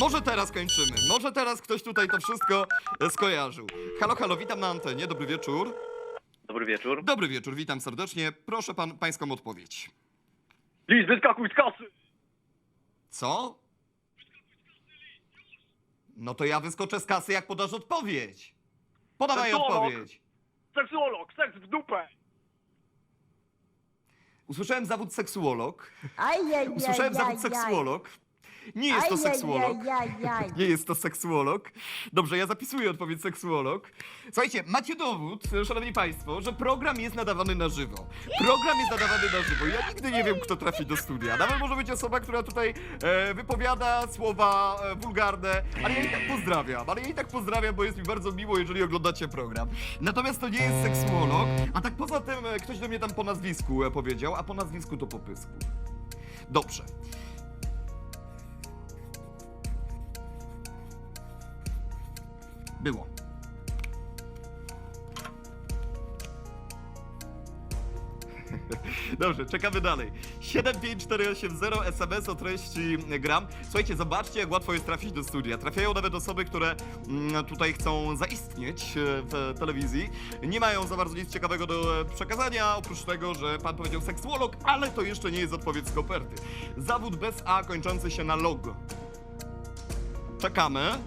Może teraz kończymy. Może teraz ktoś tutaj to wszystko e, skojarzył. Halo, halo, witam na antenie. Dobry wieczór. Dobry wieczór. Dobry wieczór, witam serdecznie. Proszę pan, pańską odpowiedź. Lis, wyskakuj z kasy! Co? No to ja wyskoczę z kasy, jak podasz odpowiedź. Podawaj Seksuolog. odpowiedź. Seksuolog, seks w dupę! Usłyszałem zawód seksuolog. Ajajaj, Usłyszałem zawód seksuolog. Nie jest to seksuolog. Nie jest to seksuolog. Dobrze, ja zapisuję odpowiedź seksuolog. Słuchajcie, macie dowód, szanowni państwo, że program jest nadawany na żywo. Program jest nadawany na żywo. Ja nigdy nie wiem, kto trafi do studia. Nawet może być osoba, która tutaj e, wypowiada słowa e, wulgarne, ale ja i tak pozdrawiam. Ale ja i tak pozdrawiam, bo jest mi bardzo miło, jeżeli oglądacie program. Natomiast to nie jest seksuolog, a tak poza tym e, ktoś do mnie tam po nazwisku e, powiedział, a po nazwisku to po pysku. Dobrze. Było. Dobrze, czekamy dalej. 75480 SMS o treści gram. Słuchajcie, zobaczcie, jak łatwo jest trafić do studia. Trafiają nawet osoby, które mm, tutaj chcą zaistnieć e, w telewizji. Nie mają za bardzo nic ciekawego do e, przekazania, oprócz tego, że pan powiedział seksuolog, ale to jeszcze nie jest odpowiedź z koperty. Zawód bez A kończący się na log. Czekamy.